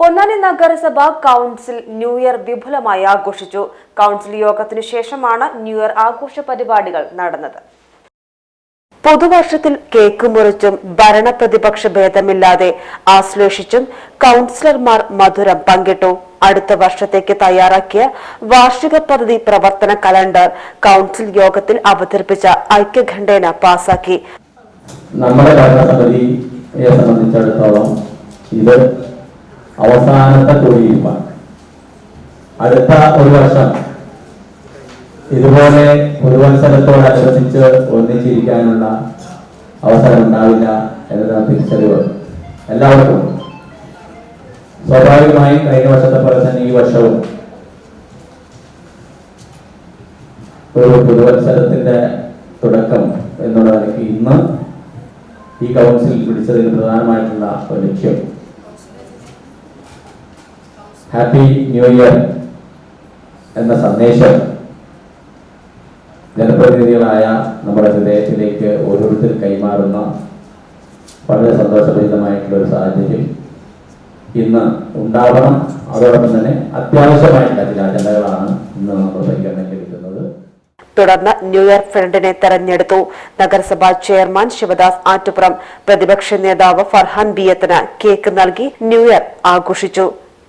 പൊന്നാനി നഗരസഭ council new year വിപുലമായി ആഘോഷിച്ചു. കൗൺസിൽ യോഗത്തിനു ശേഷമാണ് ന്യൂ ഇയർ ആഘോഷ പരിപാടികൾ നടന്നത്. പുതുവർഷത്തിൽ കേക്ക് മുറിച്ചും ഭരണപ്രതിപക്ഷ ഭേദമില്ലാതെ ആശ്ലേഷിച്ചും കൗൺസിലർമാർ മധുരം പങ്കിട്ടു. അടുത്ത വർഷത്തേക്ക് തയ്യാറാക്കിയ വാർഷിക പദ്ധതി പ്രവർത്തന കലണ്ടർ കൗൺസിൽ യോഗത്തിൽ അവതരിപ്പിച്ച ഐക്യഖണ്ഡേന പാസാക്കി. നമ്മുടെ സംബന്ധിച്ചിടത്തോളം ഇത് അവസാനത്തെ തൊഴിലുമാണ് അടുത്ത ഒരു വർഷം. ഇതുപോലെ പുതുവത്സരത്തോടനുബന്ധിച്ച് ഒന്നിച്ചിരിക്കാനുള്ള അവസരം ഉണ്ടാവില്ല എന്നതാണ് തിരിച്ചറിവ്. എല്ലാവർക്കും. സ്വാഭാവികമായും കഴിഞ്ഞ വർഷത്തെ പോലെ തന്നെ ഈ വർഷവും ഒരു പുതുവത്സരത്തിന്റെ തുടക്കം എന്നുള്ളതാണ് ഇന്ന് ഈ കൗൺസിൽ പിടിച്ചതിന് പ്രധാനമായിട്ടുള്ള ഒരു ലക്ഷ്യം. ഹാപ്പി ന്യൂ ഇയർ എന്ന സന്ദേശം ജനപ്രതിനിധികളായ നമ്മുടെ ഹൃദയത്തിലേക്ക് ഓരോരുത്തർ കൈമാറുന്ന വളരെ സന്തോഷഭരിതമായിട്ടുള്ള ഒരു സാഹചര്യം ഇന്ന് ഉണ്ടാവണം. അതോടൊപ്പം തന്നെ അത്യാവശ്യമായിട്ടുള്ള ചില അജണ്ടകളാണ് ഇന്ന് നമ്മൾ പരിഗണനയ്ക്ക് എടുക്കുന്നത്. തുടർന്ന് ന്യൂ ഇയർ ഫ്രണ്ടിനെ തെരഞ്ഞെടുത്തു. നഗരസഭാ ചെയർമാൻ ശിവദാസ് ആറ്റുപുറം. പ്രതിപക്ഷ നേതാവ് ഫർഹാൻ ബിയത്തിന് കേക്ക് നൽകി ന്യൂ ഇയർ ആഘോഷിച്ചു.